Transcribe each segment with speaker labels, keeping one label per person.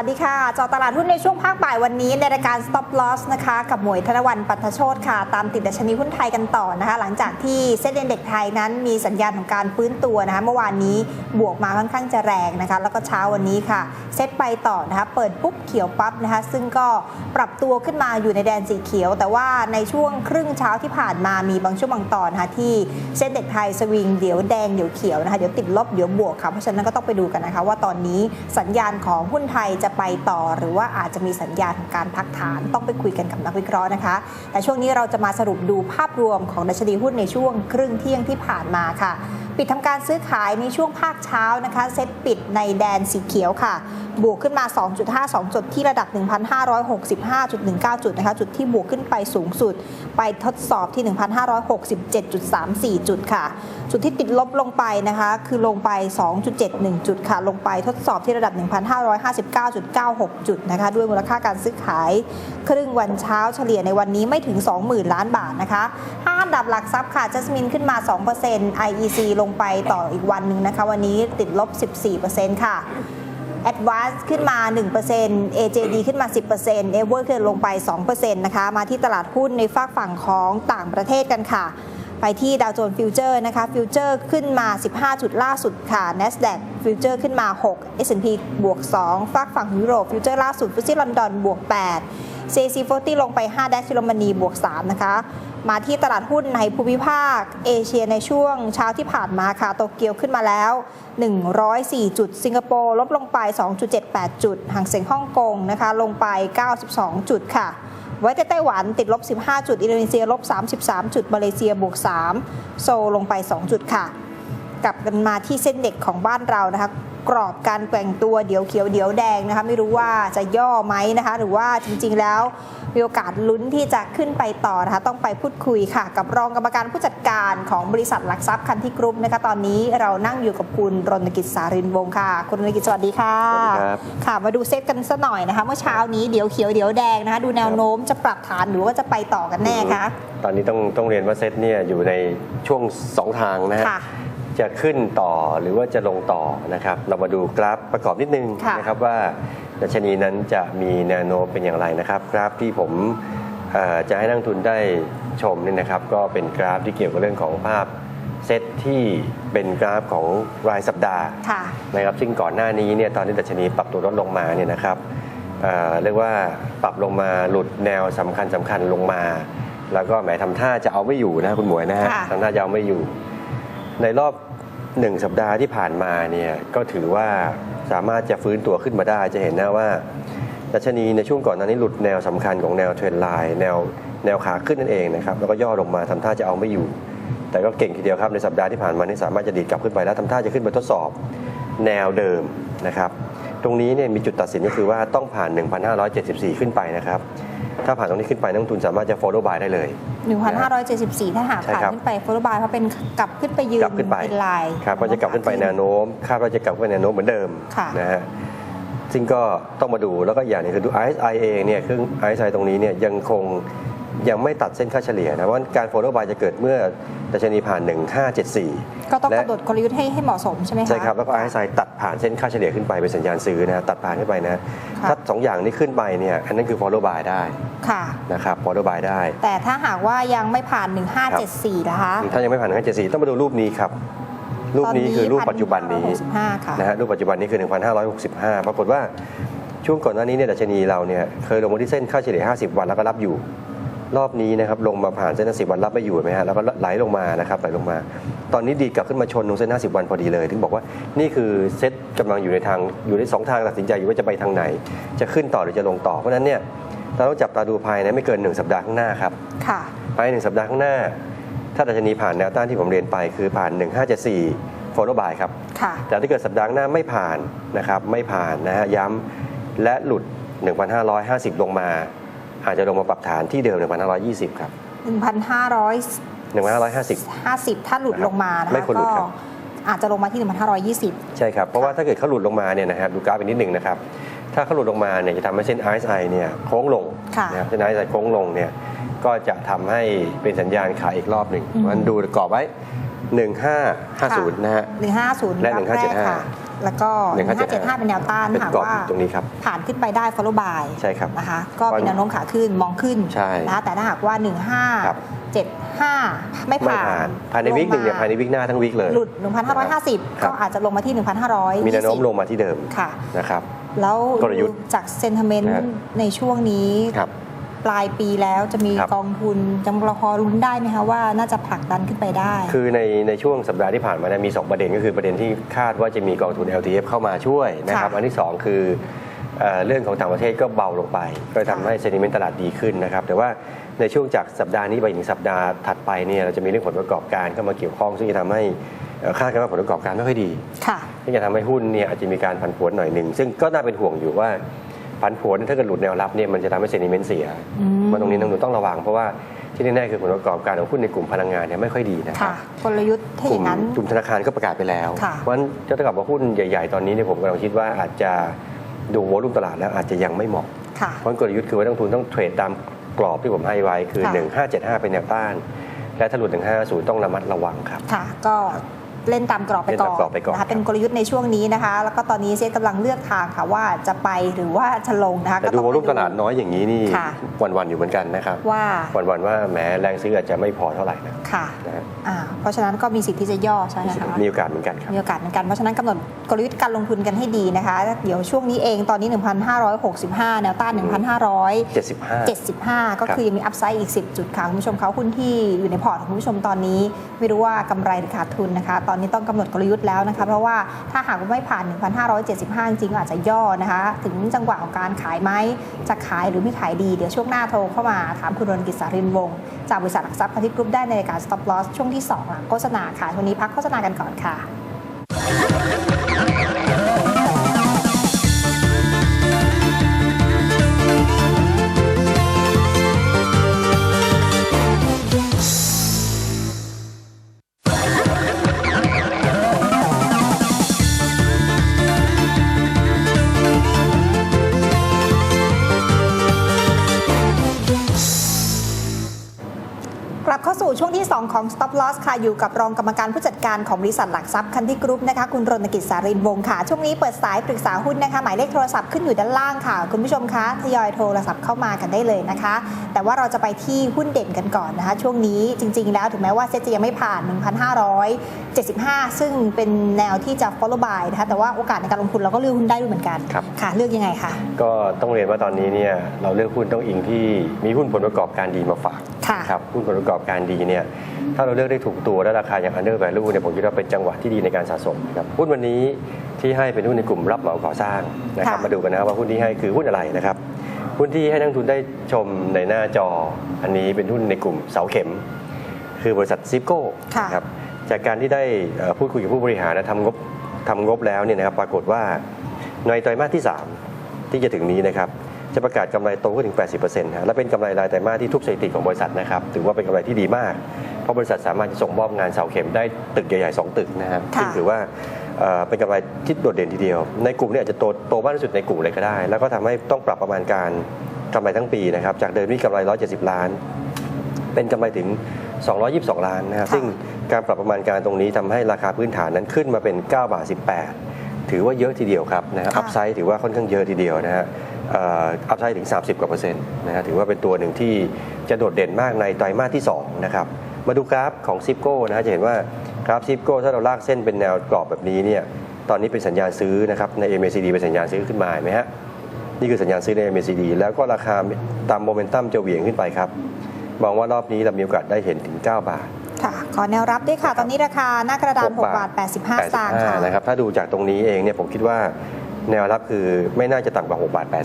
Speaker 1: สวัสดีค่ะ จอตลาดหุ้นในช่วงภาคบ่ายวันนี้ในรายการ Stop Loss นะคะ กับหมวยธนวันปัทโชตค่ะ ตามติดดัชนีหุ้นไทยกันต่อนะคะ หลังจากที่เซ็นเด็กไทยนั้นมีสัญญาณของการฟื้นตัวนะคะ เมื่อวานนี้บวกมาค่อนข้างจะแรงนะคะ แล้วก็เช้าวันนี้ค่ะ เซ็ตไปต่อนะคะ เปิดปุ๊บเขียวปั๊บนะคะ ซึ่งก็ปรับตัวขึ้นมาอยู่ในแดนสีเขียว แต่ว่าในช่วงครึ่งเช้าที่ผ่านมามีบางช่วงบางตอนนะคะที่เส้นเด็กไทยสวิงเดี๋ยวแดงเดี๋ยวเขียวนะคะเดี๋ยวติดลบเดี๋ยวบวกค่ะเพราะฉะนั้นก็ต้องไปดูกันนะคะ ว่าตอนนี้สัญญาณของหุ้นไทยจะไปต่อ หรือว่าอาจจะมีสัญญาณของการพักฐานต้องไปคุยกันกับนักวิเคราะห์นะคะ แต่ช่วงนี้เราจะมาสรุปดูภาพรวมของดัชนีหุ้นในช่วงครึ่งเที่ยงที่ผ่านมาค่ะ ปิดทำการซื้อขายในช่วงภาคเช้านะคะเซ็ตปิดในแดนสีเขียวค่ะ บวกขึ้นมา 2.52 จุดที่ระดับ 1,565.19 จุดนะคะ จุดที่บวกขึ้นไปสูงสุด ไปทดสอบที่ 1,567.34 จุดค่ะ จุดที่ติดลบลงไปนะคะ คือลงไป 2.71 จุดค่ะ ลงไปทดสอบที่ระดับ 1,559.96 จุดนะคะ ด้วยมูลค่าการซื้อขาย ครึ่งวันเช้าเฉลี่ยในวันนี้ไม่ถึง 20,000 ล้านบาทนะคะห้าอันดับหลักทรัพย์ค่ะจัสมินขึ้นมา 2% IEC ลงไปต่ออีกวันหนึ่งนะคะ วันนี้ติดลบ 14%ค่ะ Advance ขึ้นมา 1% AJD ขึ้นมา 10% e v e r ขึ้นลงไป 2%นะคะ มาที่ตลาดหุ้นในฝากฝั่งของต่างประเทศกันค่ะ ไปที่ดาวโจนส์ฟิวเจอร์นะคะ ฟิวเจอร์ขึ้นมา 15 จุดล่าสุดค่ะ NASDAQ ฟิวเจอร์ขึ้นมา 6 S&P บวก 2 ฝากฝั่งยุโรป ฟิวเจอร์ล่าสุดฟุตซี่ลอนดอนบวก 8 CAC 40 ลงไป 5 ดัชโรมานีบวก 3 นะคะ มาที่ตลาดหุ้นในภูมิภาค เอเชียในช่วงเช้าที่ผ่านมาค่ะโตเกียวขึ้นมาแล้ว 104 จุด สิงคโปร์ลดลงไป 2.78 จุดห่างเสียงฮ่องกงนะคะ ลงไป 92 จุดค่ะ ไว้แต่ไต้หวันติดลบ 15 จุด อินโดนีเซียลบ 33 จุดมาเลเซียบวก 3 โซลงไป 2 จุดค่ะ กลับกันมาที่เส้นเด็กของบ้านเรานะคะกรอบการแกว่งตัวเดี๋ยวเขียวเดี๋ยวแดงนะคะไม่รู้ว่าจะย่อไหมนะคะ หรือว่าจริงๆแล้วมีโอกาสลุ้นที่จะขึ้นไปต่อนะคะต้องไปพูดคุยค่ะ กับรองกรรมการผู้จัดการของบริษัทหลักทรัพย์คันที่กรุ๊ปนะคะตอนนี้เรานั่งอยู่กับคุณรณกิจสารินวงศ์ค่ะ คุณรณกิจสวัสดีค่ะ
Speaker 2: สวัสดีครับ
Speaker 1: ค่ะมาดูเซตกันสักหน่อยนะคะ เมื่อเช้านี้เดี๋ยวเขียวเดี๋ยวแดงนะคะดูแนวโน้มจะปรับฐานหรือว่าจะไปต่อกันแน่คะ
Speaker 2: ตอนนี้ต้องต้องเรียนว่าเซตเนี่ยอยู่ในช่วง2ทางนะฮะ
Speaker 1: ค่ะ
Speaker 2: จะขึ้นต่อหรือว่าจะลงต่อนะครับ เรามาดูกราฟประกอบนิดนึง
Speaker 1: ค่ะ
Speaker 2: นะครับว่าดัชนีนั้นจะมีแนวโน้มเป็นอย่างไรนะครับ กราฟที่ผมเอ่อจะให้นักลงทุนได้ชมเนี่ยนะครับ ก็เป็นกราฟที่เกี่ยวกับเรื่องของภาพเซตที่เป็นกราฟของรายสัปดาห์
Speaker 1: ค่ะ
Speaker 2: นะครับซึ่งก่อนหน้านี้เนี่ยตอนที่ดัชนีปรับตัวลดลงมาเนี่ยนะครับเอ่อเรียกว่าปรับลงมาหลุดแนวสำคัญสคัญๆลงมา แล้วก็แหมทำท่าจะเอาไม่อยู่นะคุณหมวยนะฮะ
Speaker 1: ค่ะ
Speaker 2: ทำท่าจะเอาไม่อยู่ ในรอบ หนึ่งสัปดาห์ที่ผ่านมาเนี่ยก็ถือว่าสามารถจะฟื้นตัวขึ้นมาได้จะเห็นนะว่าดัชนีในช่วงก่อนหน้านี้หลุดแนวสำคัญของแนวเทรนไลน์แนวแนวขาขึ้นนั่นเองนะครับแล้วก็ย่อลงมาทำท่าจะเอาไม่อยู่ แต่ก็เก่งทีเดียวครับในสัปดาห์ที่ผ่านมานี่สามารถจะดีดกลับขึ้นไปแล้วทำท่าจะขึ้นไปทดสอบแนวเดิมนะครับ ตรงนี้เนี่ยมีจุดตัดสินก็คือว่าต้องผ่าน 1,574 ขึ้นไปนะครับ ถ้าผ่านตรงนี้ขึ้นไปนักลงทุนสามารถจะ follow buy ได้เลย
Speaker 1: 1,574 ถ้าหาก
Speaker 2: ใช่
Speaker 1: ผ่าน
Speaker 2: ครับ
Speaker 1: ขึ้นไปโฟลบายเพราะเป็นกลับขึ้นไปยืน
Speaker 2: กลับขึ้นไป
Speaker 1: เป็นลาย
Speaker 2: ครับก็จะกลับขึ้นไปแนวโน้มคาดว่าจะกลับขึ้นไปแนวโน้มเหมือนเดิม
Speaker 1: ค่ะ
Speaker 2: นะฮะซึ่งก็ต้องมาดูแล้วก็อย่างหนึงคือดู RSI เองเนี่ยคือ RSI ตรงนี้เนี่ยยังคง ยังไม่ตัดเส้นค่าเฉลี่ยนะว่าการ follow buy จะเกิดเมื่อดัชนีผ่าน 1574
Speaker 1: ก็ต้อง
Speaker 2: และ
Speaker 1: กำหนดกลยุทธ์ให้ให้เหมาะสมใช่ไหมคะ
Speaker 2: ใช่ครับ แล้วก็ RSI ตัดผ่านเส้นค่าเฉลี่ยขึ้นไปเป็นสัญญาณซื้อนะตัดผ่านขึ้นไปนะ
Speaker 1: ค่ะ
Speaker 2: ถ้าสองอย่างนี้ขึ้นไปเนี่ยอันนั้นคือ follow buy ได้
Speaker 1: ค่ะ
Speaker 2: นะครับ follow buy ได้
Speaker 1: แต่ถ้าหากว่ายังไม่ผ่าน 1574นะคะ
Speaker 2: ถ้ายังไม่ผ่าน574 ต้องมาดูรูปนี้ครับรูปนี้คือรูปปัจจุบันนี้
Speaker 1: 1,565ค่ะ
Speaker 2: นะฮะรูปปัจจุบันนี้คือ 1,565 ปรากฏว่าช่วงก่อนหน้านี้เนี่ยดัชนีเราเนี่ยเคยลงมาที่เส้นค่าเฉลี่ย 50 วันแล้วก็รับอยู่ รอบนี้นะครับลงมาผ่านเส้น50วันรับไม่อยู่เห็นไหมฮะแล้วก็ไหลลงมานะครับไหลลงมา ตอนนี้ดีดกลับขึ้นมาชนตรงเส้น50วันพอดีเลย ถึงบอกว่านี่คือเซ็ตกำลังอยู่ในทางอยู่ในสองทางตัดสินใจอยู่ว่าจะไปทางไหน จะขึ้นต่อหรือจะลงต่อเพราะฉะนั้นเนี่ยเราต้องจับตาดูภายในไม่เกิน1สัปดาห์ข้างหน้าครับ
Speaker 1: ค่ะ
Speaker 2: ภายในหนึ่งสัปดาห์ข้างหน้า ถ้าดัชนีผ่านแนวต้านที่ผมเรียนไปคือผ่าน 1574 follow by ครับ
Speaker 1: ค่ะ
Speaker 2: แต่ถ้าเกิดสัปดาห์หน้าไม่ผ่านนะครับไม่ผ่านนะฮะย้ำและหลุด 1,550 ลงมา อาจจะลงมาปรับฐานที่เดิม 1,520 ครับ
Speaker 1: 1,550
Speaker 2: 1,550
Speaker 1: ถ้าหลุดลงมานะ
Speaker 2: ไม่
Speaker 1: คะ
Speaker 2: ควรหลุ
Speaker 1: ก็
Speaker 2: ดครับ
Speaker 1: อาจจะลงมาที่ 1,520
Speaker 2: ใช่ครับ เพราะว่าถ้าเกิดเขาหลุดลงมาเนี่ยนะครับดูกราฟอีกนิดหนึ่งนะครับ ถ้าเขาหลุดลงมาเนี่ยจะทำให้เส้น RSI เนี่ยโค้งลง
Speaker 1: ค่ะ
Speaker 2: นะครับเส้น RSI โค้งลงเนี่ยก็จะทำให้เป็นสัญญาณขายอีกรอบหนึ่ง
Speaker 1: อืม
Speaker 2: มันดูกรอบไว้ 1550 นะฮะ
Speaker 1: 150
Speaker 2: และ
Speaker 1: รับแรกค่ะ
Speaker 2: 1575
Speaker 1: แล้วก็ 1575 เป็นแนวต้าน
Speaker 2: เป็น
Speaker 1: หาก
Speaker 2: กรอบ
Speaker 1: ว่า
Speaker 2: อยู่ตรงนี้ครับ
Speaker 1: ผ่านขึ้นไปได้ follow by
Speaker 2: ใช่ครับ
Speaker 1: นะคะก็เป็น
Speaker 2: วัน
Speaker 1: แนวโน้มขาขึ้นมองขึ้น
Speaker 2: ใช่
Speaker 1: นะคะแต่ถ้าหากว่า
Speaker 2: ครับ
Speaker 1: 1575 ไม่
Speaker 2: ไม่
Speaker 1: ผ่าน
Speaker 2: ผ่านภายในวิกหนึ่งเนี่ยภายในวิกหน้าทั้งวิกเลย
Speaker 1: หลุด 1,550
Speaker 2: ครั
Speaker 1: ก็
Speaker 2: บ
Speaker 1: อาจจะลงมาที่ 1,500
Speaker 2: มีแนวโน้มลงมาที่เดิม
Speaker 1: ค่ะ
Speaker 2: นะครับ
Speaker 1: แล้ว
Speaker 2: กลยุทธ์
Speaker 1: จากเซน t เมน
Speaker 2: นะ
Speaker 1: ต์
Speaker 2: ฮะ
Speaker 1: ในช่วงนี้
Speaker 2: ครับ
Speaker 1: ปลายปีแล้วจะมี
Speaker 2: ครับ
Speaker 1: กองทุนจำรอคอรุ้นได้ไหมคะว่าน่าจะผลักดันขึ้นไปได้
Speaker 2: คือในในช่วงสัปดาห์ที่ผ่านมาเนี่ยมี 2 ประเด็นก็คือประเด็นที่คาดว่าจะมีกองทุน LTF เข้ามาช่วยนะครับ
Speaker 1: ค่ะ
Speaker 2: อันที่ 2 คือเอ่อเรื่องของต่างประเทศก็เบาลงไป ก็ทำให้เซนิเมนต์ตลาดดีขึ้นนะครับ แต่ว่าในช่วงจากสัปดาห์นี้ไปถึงสัปดาห์ถัดไปเนี่ยเราจะมีเรื่องผลประกอบการเข้ามาเกี่ยวข้อง ซึ่งจะทำให้เอ่อคาดกันว่าผลประกอบการไม่ค่อยดี
Speaker 1: ค่ะ
Speaker 2: ซึ่งจะทำให้หุ้นเนี่ยอาจจะมีการผันผวนหน่อยหนึ่งซึ่งก็น่าเป็นห่วงอยู่ว่า ผันผวนถ้าเกิดหลุดแนวรับเนี่ยมันจะทำให้เซนิเมนต์เสีย
Speaker 1: อืม
Speaker 2: มันตรงนี้นักลงทุนต้องระวังเพราะว่าที่แน่ๆคือผลประกอบการของหุ้นในกลุ่มพลังงานเนี่ยไม่ค่อยดีนะครั
Speaker 1: ค่ะ
Speaker 2: บ
Speaker 1: กลยุทธ์ถ้ากอ
Speaker 2: ลุ่ม
Speaker 1: ย่างนั้น
Speaker 2: กลุ่มธนาคารก็ประกาศไปแล้ว
Speaker 1: ค่ะ
Speaker 2: เพราะฉะนั้นจะเท่ากับว่าหุ้นใหญ่ ๆ ตอนนี้เนี่ยผมกำลังคิดว่าอาจจะดูโวลุ่มตลาดแล้วอาจจะยังไม่เหมาะ
Speaker 1: ค่ะ
Speaker 2: เพราะกลยุทธ์คือว่านักลงทุนต้องเทรดตามกรอบที่ผมให้ไว้คือ
Speaker 1: ค่ะ
Speaker 2: 1575 เป็นแนวต้าน และถ้าหลุด 150 ต้องระมัดระวังครับ
Speaker 1: ค่ะ ก็ เล่นตามกรอบไปก่อน
Speaker 2: เล่นตามกรอบไปก่อน
Speaker 1: นะ
Speaker 2: ครั
Speaker 1: คะ
Speaker 2: บ
Speaker 1: เป็นกลยุทธ์ในช่วงนี้นะคะ แล้วก็ตอนนี้เซตกำลังเลือกทางค่ะว่าจะไปหรือว่าจะลงนะคะ
Speaker 2: แต่
Speaker 1: ก็
Speaker 2: ดู
Speaker 1: ต้อง
Speaker 2: โว
Speaker 1: ไป
Speaker 2: ลุ่มตลาดน้อยอย่างนี้นี่
Speaker 1: ค่ะ
Speaker 2: วันๆอยู่เหมือนกันนะครับ
Speaker 1: ว่า
Speaker 2: วันๆว่าแหมแรงซื้ออาจจะไม่พอเท่าไหร่นะ
Speaker 1: ค่ะ
Speaker 2: นะฮะ
Speaker 1: อ่าเพราะฉะนั้นก็มีสิทธิ์ที่จะย่อใช่ไหมคะ
Speaker 2: มีโอกาสเหมือนกันครับ
Speaker 1: มีโอกาสเหมือนกันเพราะฉะนั้นกำหนดกลยุทธ์การลงทุนกันให้ดีนะคะ เดี๋ยวช่วงนี้เองตอนนี้ 1,565 แนวต้าน 1,500
Speaker 2: 75
Speaker 1: 75ก็คือยังมีอัพไซด์อีก 10 จุดค่ะคุณผู้ชมเขาหุ้นที่อยู่ในพอร์ตของคุณผู้ชมตอนนี้ ไม่รู้ว่ากำไรหรือขาดทุนนะคะตอนนี้ต้องกำหนดกลยุทธ์แล้วนะคะ เพราะว่าถ้าหากว่าไม่ผ่าน 1,575 จริงก็อาจจะย่อนะคะ ถึงจังหวะของการขายไหมจะขายหรือไม่ขายดี เดี๋ยวช่วงหน้าโทรเข้ามาถามคุณรนกิจสารินวงศ์จากบริษัทหลักทรัพย์พันธิกรุ๊ปได้ในรายการ Stop Loss ช่วงที่สองหลังโฆษณาค่ะวันนี้พักโฆษณากันก่อนค่ะ Stop Loss ค่ะ อยู่กับรองกรรมการผู้จัดการของบริษัทหลักทรัพย์คันที่กรุ๊ปนะคะ คุณรณกิจสารินวงศ์ค่ะ ช่วงนี้เปิดสายปรึกษาหุ้นนะคะ หมายเลขโทรศัพท์ขึ้นอยู่ด้านล่างค่ะ คุณผู้ชมคะ ทยอยโทรศัพท์เข้ามากันได้เลยนะคะ แต่ว่าเราจะไปที่หุ้นเด่นกันก่อนนะคะ ช่วงนี้จริง ๆ แล้วถึงแม้ว่าเซ็ตจะยังไม่ผ่าน 1,575 ซึ่งเป็นแนวที่จะ follow by นะคะ แต่ว่าโอกาสในการลงทุนเราก็เลือกหุ้นได้ด้วยเหมือนกัน
Speaker 2: ครับ
Speaker 1: ค่ะ เลือกยังไงคะ
Speaker 2: ก็ต้องเรียนว่าตอนนี้เนี่ยเราเลือกหุ้นต้องอิงที่มีหุ้นผลประกอบการดีมาฝาก
Speaker 1: ค่ะ
Speaker 2: ครับหุ้นผลประกอบการดีเนี่ยถ้าเราเลือกได้ถูกตัวและราคาอย่าง under value เนี่ยผมคิดว่าเป็นจังหวะที่ดีในการสะสมครับหุ้นวันนี้ที่ให้เป็นหุ้นในกลุ่มรับเหมาก่อสร้างนะครับ
Speaker 1: ค่ะ
Speaker 2: มาดูกันนะครับว่าหุ้นที่ให้คือหุ้นอะไรนะครับหุ้นที่ให้นักลงทุนได้ชมในหน้าจอ อันนี้เป็นหุ้นในกลุ่มเสาเข็ม คือบริษัทซิปโก้
Speaker 1: ค่ะ
Speaker 2: ครับจากการที่ได้เอ่อพูดคุยกับผู้บริหารและทำงบทำงบแล้วเนี่ยนะครับปรากฏว่าในไตรมาสที่ 3 ที่จะถึงนี้นะครับ จะประกาศกำไรโตขึ้นถึง 80%นะและเป็นกำไรรายไตรมาสที่ทุบสถิติของบริษัทนะครับถือว่าเป็นกำไรที่ดีมาก เพราะบริษัทสามารถจะส่งมอบงานเสาเข็มได้ตึกใหญ่ๆ 2 ตึกนะครับ
Speaker 1: ค่ะ
Speaker 2: ซึ่งถือว่าเอ่อเป็นกำไรที่โดดเด่นทีเดียว ในกลุ่มนี้อาจจะโตโตมากที่สุดในกลุ่มเลยก็ได้ แล้วก็ทำให้ต้องปรับประมาณการกำไรทั้งปีนะครับจากเดิมที่กำไร 170 ล้าน เป็นกำไรถึง 222 ล้านนะครับ
Speaker 1: ค่ะ
Speaker 2: ซึ่งการปรับประมาณการตรงนี้ทำให้ราคาพื้นฐานนั้นขึ้นมาเป็น9บาท18 ถือว่าเยอะทีเดียวครับนะฮะ
Speaker 1: ค่ะ
Speaker 2: อัพไซด์ถือว่าค่อนข้างเยอะทีเดียวนะฮะ อัพไซด์ถึง 30 กว่าเปอร์เซ็นต์นะฮะถือว่าเป็นตัวหนึ่งที่จะโดดเด่นมากในไตรมาสที่2นะครับมาดูกราฟของซิปโก้นะฮะจะเห็นว่ากราฟซิปโก้ถ้าเราลากเส้นเป็นแนวกรอบแบบนี้เนี่ยตอนนี้เป็นสัญญาณซื้อนะครับใน MACD เป็นสัญญาณซื้อขึ้นมาเห็นไหมฮะนี่คือสัญญาณซื้อใน MACD แล้วก็ราคาตามโมเมนตัมจะเหวี่ยงขึ้นไปครับมองว่ารอบนี้เรามีโอกาสได้เห็นถึง 9 บาท
Speaker 1: ค่ะขอแนวรับด้วยค่ะ ตอนนี้ราคาหน้ากระดาน
Speaker 2: 6
Speaker 1: 6บาท85สตางค์ค่ะ
Speaker 2: 85นะครับถ้าดูจากตรงนี้เองเนี่ยผมคิดว่า แนวรับคือไม่น่าจะต่ำกว่า6บาท
Speaker 1: ค่ะ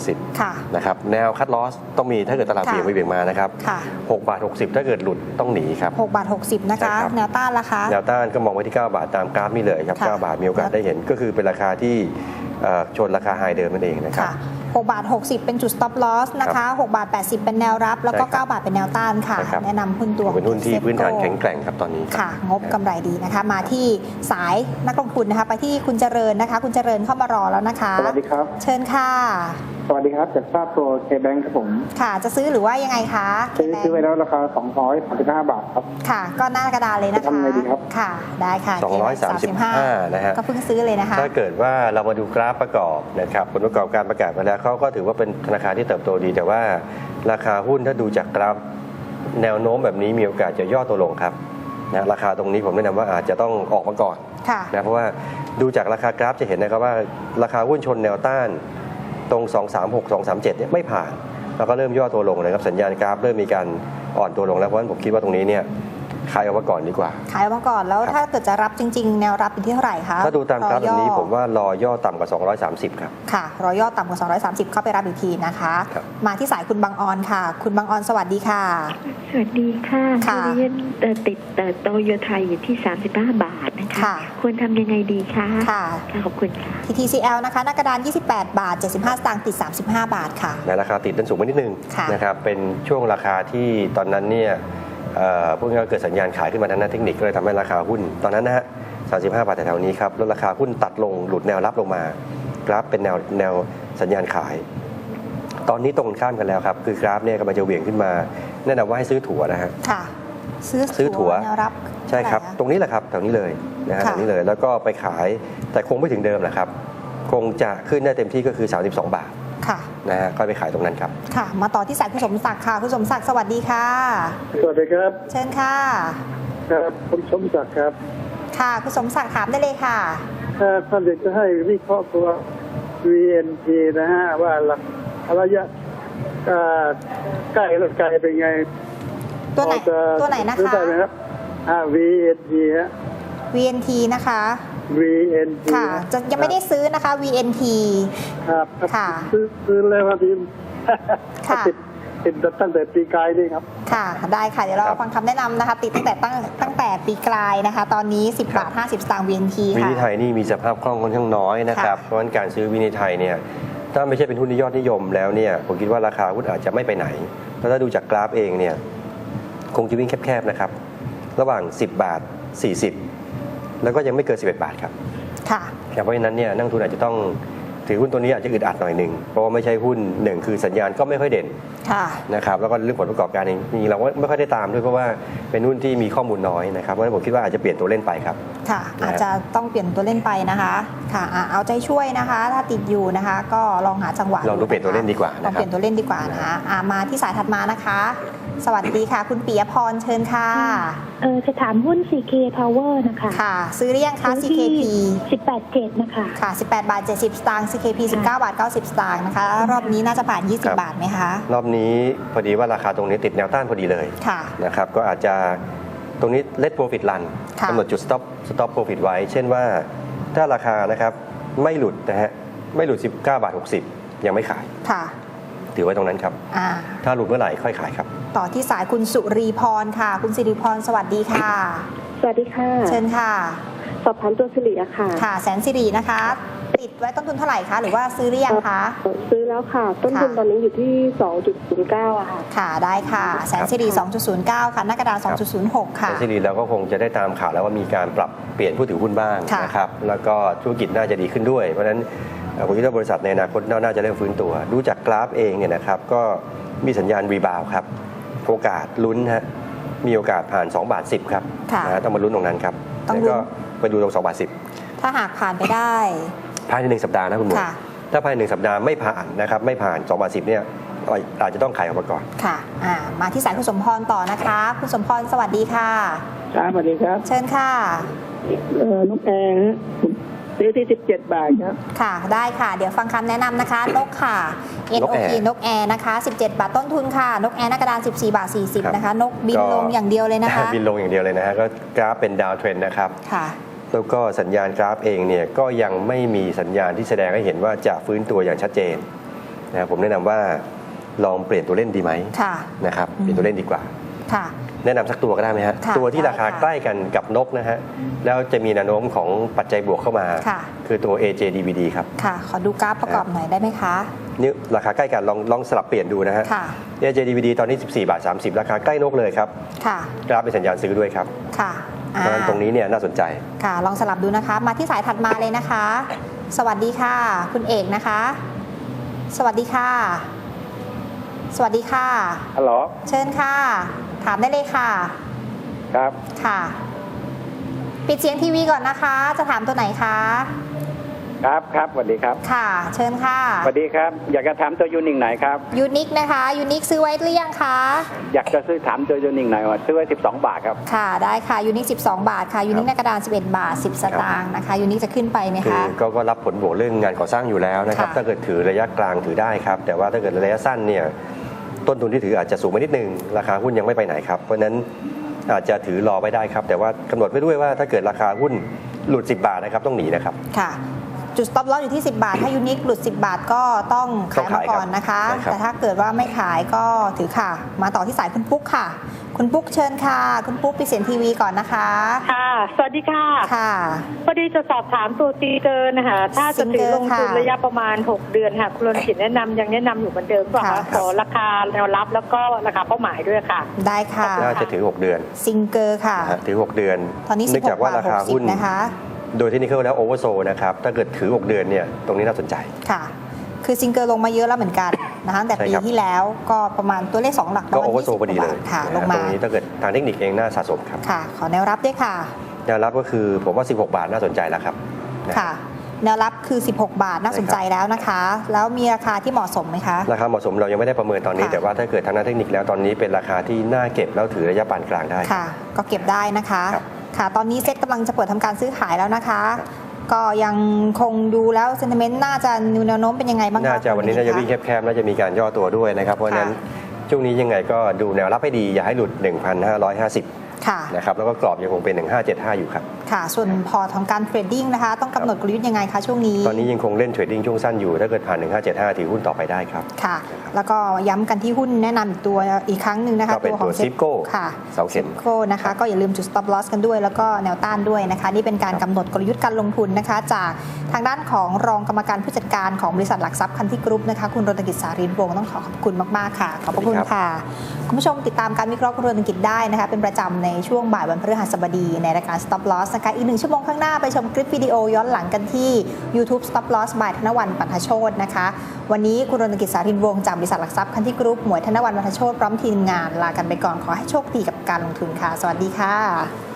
Speaker 2: 80นะครับแนวคัดลอสต้องมีถ้าเกิดตลาด
Speaker 1: ค่ะ
Speaker 2: เบี่ยงไปเบี่ยงมานะครับ
Speaker 1: ค่ะ
Speaker 2: 6บาท60 ถ้าเกิดหลุดต้องหนีครับ
Speaker 1: 6บาท60นะ
Speaker 2: ใช่
Speaker 1: คะ
Speaker 2: ครับ
Speaker 1: แนวต้านราคา
Speaker 2: แนวต้านก็มองไว้ที่ 9 บาทตามกราฟนี่เลยครับ
Speaker 1: ค่ะ
Speaker 2: 9บาทมีโอกาสได้เห็นก็คือเป็นราคาที่เอ่อชนราคาไฮเดิมนั่นเองนะครับ
Speaker 1: ค่ะ 6 บาท 60 เป็นจุด stop loss นะคะ6บาท 80 เป็นแนวรับ แล้วก็
Speaker 2: ใช่ครับ
Speaker 1: 9บาทเป็นแนวต้านค่ะ
Speaker 2: ใช่ครับ
Speaker 1: แนะนำหุ้นตัว
Speaker 2: เป็นหุ้นที่
Speaker 1: Safeco
Speaker 2: พื้นฐานแข็งแกร่งครับตอนนี้รับ
Speaker 1: ค่ะ งบกำไรดีนะคะ มาที่สายนักลงทุนนะคะ ไปที่คุณเจริญนะคะ คุณเจริญเข้ามารอแล้วนะคะ
Speaker 3: สวัสดีครับ
Speaker 1: เชิญค่ะ
Speaker 3: สวัสดีครับ จากทราบตัวเคแบงครับผม
Speaker 1: ค่ะ จะซื้อหรือว่ายังไงคะ
Speaker 3: ซื้อ
Speaker 1: แบงค์
Speaker 3: ซื้อไว้แล้วราคา 235 บาทครับ
Speaker 1: ค่ะ ก็หน้ากระดานเลยนะคะ
Speaker 3: ทำไงดีครับ
Speaker 1: ค่ะ ได้ค่ะ
Speaker 2: 235 นะฮะ
Speaker 1: ก็เพิ่งซื้อเลยนะคะ
Speaker 2: ถ้าเกิดว่าเรามาดูกราฟประกอบนะครับผลประกอบการประกาศมาแล้วเขาก็ถือว่าเป็นธนาคารที่เติบโตดี แต่ว่าราคาหุ้นถ้าดูจากกราฟแนวโน้มแบบนี้มีโอกาสจะย่อตัวลงครับนะราคาตรงนี้ผมแนะนำว่าอาจจะต้องออกมาก่อน
Speaker 1: ค่ะ
Speaker 2: นะเพราะว่าดูจากราคากราฟจะเห็นนะครับว่าราคาหุ้นชนแนวต้าน ตรง 236 237เนี่ยไม่ผ่าน แล้วก็เริ่มย่อตัวลงนะครับสัญญาณกราฟเริ่มมีการอ่อนตัวลงแล้วเพราะฉะนั้นผมคิดว่าตรงนี้เนี่ย ขายออกมาก่อนดีกว่า
Speaker 1: ขายออกมาก่อนแล้ว
Speaker 2: ครับ
Speaker 1: ถ้าเกิดจะรับจริง ๆ แนวรับอยู่ที่เท่าไหร่คะ
Speaker 2: ถ้าดูตามกราฟแบบนี้
Speaker 1: อย่อ
Speaker 2: ผมว่ารอย่อต่ำกว่า 230 ครับ
Speaker 1: ค่ะรอย่อต่ำกว่า 230 เข้าไปรับอีกทีนะคะ
Speaker 2: ครับ
Speaker 1: มาที่สายคุณบางออนค่ะ คุณบางออนสวัสดีค่ะ
Speaker 4: สวัสดีค่ะ
Speaker 1: ค่ะ
Speaker 4: ทุเรียนเอ่อติดเอ่อโตโยไทยอยู่ที่ 35 บาทนะคะ
Speaker 1: ค่ะ
Speaker 4: ควรทำยังไงดีคะ
Speaker 1: ค่ะ
Speaker 4: ค่ะขอบคุณค่ะ
Speaker 1: TTCL นะคะหน้ากระดาน 28 บาท 75 สตางค์ติด 35 บาทค่ะ
Speaker 2: ในราคาติดดันสูงไปนิดนึง
Speaker 1: ค่ะ
Speaker 2: นะครับเป็นช่วงราคาที่ตอนนั้นเนี่ยเอ่อ พวกนี้ก็เกิดสัญญาณขายขึ้นมาทางด้านเทคนิคก็เลยทำให้ราคาหุ้น ตอนนั้นนะฮะ35 บาทแถวๆนี้ครับแล้วราคาหุ้นตัดลงหลุดแนวรับลงมา กราฟเป็นแนวแนวสัญญาณขาย ตอนนี้ตรงกันข้ามกันแล้วครับ คือกราฟเนี่ยกำลังจะเหวี่ยงขึ้นมาแนะนำว่าให้ซื้อถั่วนะฮะ
Speaker 1: ค่ะซื้อ
Speaker 2: ซื้อถั่ว
Speaker 1: แนวรับ
Speaker 2: ใช่ครับ
Speaker 1: เท่าไห
Speaker 2: ตรงนี้แหละครับแถวนี้เลยนะฮะ
Speaker 1: ค่ะ
Speaker 2: แถวนี้เลยแล้วก็ไปขายแต่คงไม่ถึงเดิมแหละครับ คงจะขึ้นได้เต็มที่ก็คือ 32 บาท
Speaker 1: ค่ะ
Speaker 2: นะฮะก็ไปขายตรงนั้นครับ
Speaker 1: ค่ะ มาต่อที่สายคุณสมศักดิ์ค่ะ คุณสมศักดิ์สวัสดีค่ะ
Speaker 3: สวัสดีครับ
Speaker 1: เชิญค่ะ
Speaker 3: ครับผมสมศักดิ์ครับ
Speaker 1: ค่ะ คุณสมศักดิ์ถามได้เลยค่ะ
Speaker 3: ถ้าท่านอยากจะให้วิเคราะห์ตัว VNP นะฮะ ว่าระยะเอ่อใกล้และไกลเป็นไง
Speaker 1: ตัวไหน
Speaker 3: พอจ
Speaker 1: ตัวไหนนะ
Speaker 3: ซื้อ
Speaker 1: คะ
Speaker 3: ได้ไหมครับอ่า VNP ฮะ
Speaker 1: VNT นะคะ
Speaker 3: VNP
Speaker 1: ค่ะ
Speaker 3: ฮะ
Speaker 1: จะยังไม่ได้ซื้อนะคะ VNT
Speaker 3: ครับครับ
Speaker 1: ค่ะ
Speaker 3: ซื้อซื้อแล้วครับพี่
Speaker 1: ค่ะ
Speaker 3: ติดติดตั้งแต่ปีกายนี่ครับ
Speaker 1: ค่ะ ได้ค่ะ เดี๋ยวเรา
Speaker 2: ครับ
Speaker 1: ฟังคำแนะนำนะคะ ติดตั้งแต่ตั้งตั้งแต่ปีกลายนะคะ ตอนนี้ 10 บาท 50 สตางค์ VNT
Speaker 2: วิ
Speaker 1: ค่ะ
Speaker 2: นิไทยนี่มีสภาพคล่องค่อนข้างน้อยนะครับ
Speaker 1: ค่ะ
Speaker 2: เพราะฉะนั้นการซื้อวินิไทยเนี่ยถ้าไม่ใช่เป็นหุ้นที่ยอดนิยมแล้วเนี่ยผมคิดว่าราคาหุ้นอาจจะไม่ไปไหนแล้วถ้าดูจากกราฟเองเนี่ยคงจะวิ่งแคบๆนะครับ ระหว่าง 10 บาท 40 แล้วก็ยังไม่เกิน 11 บาทครับ
Speaker 1: ค่ะ
Speaker 2: เพราะฉะนั้นเนี่ยนักลงทุนอาจจะต้องถือหุ้นตัวนี้อาจจะอึดอัดหน่อยหนึ่งเพราะว่าไม่ใช่หุ้นหนึ่งคือสัญญาณก็ไม่ค่อยเด่น
Speaker 1: ค่ะ
Speaker 2: นะครับแล้วก็เรื่องผลประกอบการเองนี่เราก็ไม่ค่อยได้ตามด้วยเพราะว่าเป็นหุ้นที่มีข้อมูลน้อยนะครับเพราะฉะนั้นผมคิดว่าอาจจะเปลี่ยนตัวเล่นไปครับ
Speaker 1: ค่ะ
Speaker 2: นะฮะ
Speaker 1: อาจจะต้องเปลี่ยนตัวเล่นไปนะคะค่ะอะเอาใจช่วยนะคะ ถ้าติดอยู่นะคะ ก็ลองหาจังหวะ
Speaker 2: ลองดูเปลี่ยนตัวเล่นดีกว่า
Speaker 1: ลอง
Speaker 2: นะค
Speaker 1: เป
Speaker 2: รับ
Speaker 1: ลี่ยนตัวเล่นดีกว่านะคะอะมาที่สายถัดมานะคะ สวัสดีค่ะ คุณปิยพรเชิญค่ะ
Speaker 4: เออจะถามหุ้น CK Power นะคะ
Speaker 1: ค่ะ ซื้อหรือยังคะ CKP
Speaker 4: 18เจ็ดนะคะ
Speaker 1: ค่ะ 18 บาท 70 สตางค์ CKP 19 บาท 90 สตางค์นะคะ รอบนี้น่าจะผ่าน 20
Speaker 2: ครับ
Speaker 1: บาทไหมคะ
Speaker 2: รอบนี้พอดีว่าราคาตรงนี้ติดแนวต้านพอดีเลย
Speaker 1: ค่ะ
Speaker 2: นะครับ ก็อาจจะตรงนี้ let profit run
Speaker 1: ค่ะ
Speaker 2: กำหนดจุด stop stop profit ไว้ เช่นว่าถ้าราคานะครับไม่หลุดนะฮะไม่หลุด 19 บาท 60 ยังไม่ขาย
Speaker 1: ค่ะ
Speaker 2: ถือไว้ตรงนั้นครับ
Speaker 1: อ่า
Speaker 2: ถ้าหลุดเมื่อไหร่ค่อยขายครับ
Speaker 1: ต่อที่สายคุณสุรีพรค่ะ คุณสิริพรสวัสดีค่ะ
Speaker 5: สวัสดีค่ะ
Speaker 1: เชิญค่ะ
Speaker 5: สอบถามตัวสิริอะค่ะ
Speaker 1: ค่ะ แสนสิรินะคะ ติดไว้ต้นทุนเท่าไหร่คะ หรือว่าซื้อหรือยังคะ
Speaker 5: เอ่อซื้อแล้วค่ะ ต้นทุน
Speaker 1: ค่ะ
Speaker 5: ตอนนี้อยู่ที่ 2.09อะค่ะ
Speaker 1: ค่ะ ได้ค่ะ แสนสิริ2.09 ค่ะหน้ากระดาน2.06 ค่ะ
Speaker 2: แต่ที่ดีแล้วก็คงจะได้ตามข่าวแล้วว่ามีการปรับเปลี่ยนผู้ถือหุ้นบ้าง
Speaker 1: ค่ะ
Speaker 2: นะครับ แล้วก็ธุรกิจน่าจะดีขึ้นด้วย เพราะฉะนั้นเอ่อ ผมคิดว่าบริษัทในอนาคตน่าจะเริ่มฟื้นตัว ดูจากกราฟเองเนี่ยนะครับก็มีสัญญาณรีบาวครับ โอกาสลุ้นฮะมีโอกาสผ่าน 2 บาท 10 ครับ
Speaker 1: ค่ะ
Speaker 2: นะฮะต้องมาลุ้นตรงนั้นครับ
Speaker 1: ต้อง
Speaker 2: แล้ว
Speaker 1: ลุ้น
Speaker 2: ก็ไปดูตรง2บาท
Speaker 1: ถ้าหากผ่านไปได้
Speaker 2: 10ภายในหนึ่งสัปดาห์นะคุณหมวย
Speaker 1: ค่ะ
Speaker 2: ถ้าภายในหนึ่งสัปดาห์ไม่ผ่านนะครับไม่ผ่าน2บาท 10 เนี่ยอาจจะต้องขายออกมาก่อน
Speaker 1: ค่ะอ่ามาที่สายคุณสมพรต่อนะคะ คุณสมพรสวัสดีค่ะ
Speaker 3: ครับสวัสดีครับ
Speaker 1: เชิญค่ะ
Speaker 3: เออนกแอร์ฮะผม ซื้อที่ 17 บาทครับ
Speaker 1: ค่ะ ได้ค่ะ เดี๋ยวฟังคำแนะนำนะคะ นกค่ะ
Speaker 2: นกแอ
Speaker 1: NOP
Speaker 2: ร์
Speaker 1: นกแอร์นะคะ 17 บาทต้นทุนค่ะ นกแอร์หน้ากระดาน 14 บาท
Speaker 2: ครับ
Speaker 1: 40 นะคะ นกบิน
Speaker 2: ก็
Speaker 1: ลงอย่างเดียวเลยนะคะ
Speaker 2: บินลงอย่างเดียวเลยนะฮะก็กราฟเป็นดาวเทรนนะครับ
Speaker 1: ค่ะ
Speaker 2: แล้วก็สัญญาณกราฟเองเนี่ยก็ยังไม่มีสัญญาณที่แสดงให้เห็นว่าจะฟื้นตัวอย่างชัดเจนนะครับผมแนะนำว่าลองเปลี่ยนตัวเล่นดีไหม
Speaker 1: ค่ะ
Speaker 2: นะครับ
Speaker 1: อืม
Speaker 2: เปลี่ยนตัวเล่นดีกว่า
Speaker 1: ค่ะ
Speaker 2: แนะนำสักตัวก็ได้ไหมฮะ
Speaker 1: ค่ะ
Speaker 2: ตัวที่
Speaker 1: ได้
Speaker 2: ราคา
Speaker 1: ค่ะ
Speaker 2: ใกล้กันกับนกนะฮะแล้วจะมีแนวโน้มของปัจจัยบวกเข้ามา
Speaker 1: ค่ะ
Speaker 2: คือตัว AJDVD ครับ
Speaker 1: ค่ะขอดูกราฟประกอบหน่อยได้ไหมคะ
Speaker 2: นี่ราคาใกล้กันลองลองสลับเปลี่ยนดูนะฮะ
Speaker 1: ค่ะ
Speaker 2: AJDVD ตอนนี้ 14 บาท 30 ราคาใกล้นกเลยครับ
Speaker 1: ค่ะ
Speaker 2: กราฟเป็นสัญญาณซื้อด้วยครับ
Speaker 1: ค่ะ
Speaker 2: เพราะฉะนั้นตรงนี้เนี่ยน่าสนใจ
Speaker 1: ค่ะลองสลับดูนะคะ มาที่สายถัดมาเลยนะคะ สวัสดีค่ะ คุณเอกนะคะ สวัสดีค่ะ สวัสดีค่ะ
Speaker 3: ฮัลโหล
Speaker 1: เชิญค่ะ ถามได้เลยค่ะ
Speaker 3: ครับ
Speaker 1: ค่ะ ปิดเสียงทีวีก่อนนะคะ จะถามตัวไหนคะ
Speaker 3: ครับครับสวัสดีครับ
Speaker 1: ค่ะ เชิญค่ะ
Speaker 3: สวัสดีครับ อยากจะถามตัวยูนิงไหนครับ
Speaker 1: ยูนิคนะคะ ยูนิคซื้อไว้หรือยังคะ
Speaker 3: อยากจะซื้อถามตัวยูนิงไหนว่าซื้อไว้ 12 บาทครับ
Speaker 1: ค่ะ ได้ค่ะ ยูนิค 12 บาทค่ะ ยูนิคในกระดาน 11 บาท 10 สตางค์นะคะ ยูนิคจะขึ้นไปไหม
Speaker 2: คือ
Speaker 1: คะ
Speaker 2: ก็ก็รับผลบวกเรื่องงานก่อสร้างอยู่แล้วนะครับ
Speaker 1: ค่ะ
Speaker 2: ถ้าเกิดถือระยะกลางถือได้ครับ แต่ว่าถ้าเกิดระยะสั้นเนี่ย ต้นทุนที่ถืออาจจะสูงไปนิดนึง ราคาหุ้นยังไม่ไปไหนครับ เพราะฉะนั้นอาจจะถือรอไว้ได้ครับ แต่ว่ากำหนดไว้ด้วยว่าถ้าเกิดราคาหุ้นหลุด 10 บาทนะครับต้องหนีนะครับ
Speaker 1: ค่ะ จุด stop loss อยู่ที่ 10 บาท ถ้ายูนิคหลุด 10 บาทก็ต้องขาย
Speaker 2: ต้
Speaker 1: มา
Speaker 2: องขาย
Speaker 1: ก่อนนะคะ
Speaker 2: ครับใช่ครับ
Speaker 1: แต่ถ้าเกิดว่าไม่ขายก็ถือค่ะ มาต่อที่สายคุณปุ๊กค่ะ คุณปุ๊กเชิญค่ะ คุณปุ๊กปิดเสียงทีวีก่อนนะคะ
Speaker 6: ค่ะ สวัสดีค่ะ
Speaker 1: ค่ะ
Speaker 6: พอดีจะสอบถามตัวซีเกินนะคะถ้าจะถือลงทุน
Speaker 1: ค่ะ
Speaker 6: ระยะประมาณ 6 เดือนค่ะ คุณรณกิจแนะนำยังแนะนำอยู่เหมือนเดิมเปล่ะ
Speaker 1: ค่ะ
Speaker 6: คะขอราคาแนวรับแล้วก็ราคาเป้าหมายด้วยค่ะ
Speaker 1: ได้ค่ะ
Speaker 2: น่าจะถือ 6 เดือน
Speaker 1: ซิงเกอร์ค่ะ
Speaker 2: นะฮะถือ 6 เดือน
Speaker 1: ตอนนี้
Speaker 2: เนื่องจากว่า
Speaker 1: 16
Speaker 2: ราคาหุ้น
Speaker 1: บาท60นะคะ
Speaker 2: โดยเทคนิคแล้วโอเวอร์โซนะครับ ถ้าเกิดถือ 6 เดือนเนี่ย ตรงนี้น่าสนใจ
Speaker 1: ค่ะ คือซิงเกอร์ลงมาเยอะแล้วเหมือนกันนะคะตั้งแต่
Speaker 2: ใช่
Speaker 1: ปี
Speaker 2: ครับ
Speaker 1: ที่แล้วก็ประมาณตัวเลข 2 หลัก
Speaker 2: ก็
Speaker 1: ประมาณ
Speaker 2: โอเวอร์โซ
Speaker 1: 20
Speaker 2: พอดีเลย
Speaker 1: บาทค่ะ
Speaker 2: นะ
Speaker 1: ลง
Speaker 2: ฮะ
Speaker 1: มา
Speaker 2: ตรงนี้ถ้าเกิดทางเทคนิคเองน่าสะสมครับ
Speaker 1: ค่ะ ขอแนวรับด้วยค่ะ
Speaker 2: แนวรับก็คือผมว่า 16 บาทน่าสนใจแล้วครับนะ
Speaker 1: ค่ะแนวรับคือ 16 บาทน่าสนใจแล้วนะคะ แล้วมีราคาที่เหมาะสมไหมคะ
Speaker 2: ราคาเหมาะสมเรายังไม่ได้ประเมินตอนนี้
Speaker 1: ค่ะ
Speaker 2: แต่ว่าถ้าเกิดทางด้านเทคนิคแล้วตอนนี้เป็นราคาที่น่าเก็บแล้วถือระยะปานกลางได้
Speaker 1: ค่ะ ก็เก็บได้นะคะ
Speaker 2: ครับ
Speaker 1: ค่ะ ตอนนี้เซ็ตกำลังจะเปิดทำการซื้อขายแล้วนะคะ ก็ยังคงดูแล้วเซนติเมนต์น่าจะนิวแนวโน้มเป็นยังไงบ้างคะ
Speaker 2: น่าจะวันนี้น่าจะวิ่ง
Speaker 1: คุณ
Speaker 2: แคบๆน่าจะมีการย่อตัวด้วยนะครับ เพราะฉะนั้นช่วงนี้ยังไงก็ดูแนวรับให้ดีอย่าให้หลุด 1,550
Speaker 1: ค่ะ
Speaker 2: นะครับแล้วก็กรอบยังคงเป็น 1575 อยู่ครับ
Speaker 1: ค่ะ ส่วนพอร์ตของการเทรดดิ้งนะคะ ต้องกำหนดกลยุทธ์ยังไงคะช่วงนี้
Speaker 2: ตอนนี้ยังคงเล่นเทรดดิ้งช่วงสั้นอยู่ ถ้าเกิดผ่าน 1575ถือหุ้นต่อไปได้ครับ
Speaker 1: ค่ะ แล้วก็ย้ำกันที่หุ้นแนะนำอีกตัวอีกครั้งหนึ่งนะคะ
Speaker 2: ก็เป็นตัว
Speaker 1: ของ
Speaker 2: Zipco
Speaker 1: ค่ะ
Speaker 2: เสาเข็ม
Speaker 1: Zipco นะคะ ก็อย่าลืมจุด stop loss กันด้วย แล้วก็แนวต้านด้วยนะคะ นี่เป็นการกำหนดกลยุทธ์การลงทุนนะคะ จากทางด้านของรองกรรมการผู้จัดการของบริษัทหลักทรัพย์คันที่กรุ๊ปนะคะคุณรณกิจสารินวงศ์ต้องขอขอบคุณมากๆค่ะขอบพระคุณ
Speaker 2: สวัสดีครับ
Speaker 1: ค่ะคุณผู้ชมติดตามการวิเคราะห์คุณรณกิจได้นะคะเป็นประจำในช่วงบ่ายวันพฤหัสบดีในรายการ stop loss นะคะอีกหนึ่งชั่วโมงข้างหน้าไปชมคลิปวิดีโอย้อนหลังกันที่ YouTube stop loss บายธนวันปัทโชตนะคะ วันนี้คุณรณกิจสารินวงศ์จากบริษัทหลักทรัพย์คันที่กรุ๊ปหมวยธนวันปัทโชตพร้อมทีมงานลากันไปก่อนขอให้โชคดีกับการลงทุนค่ะ สวัสดีค่ะ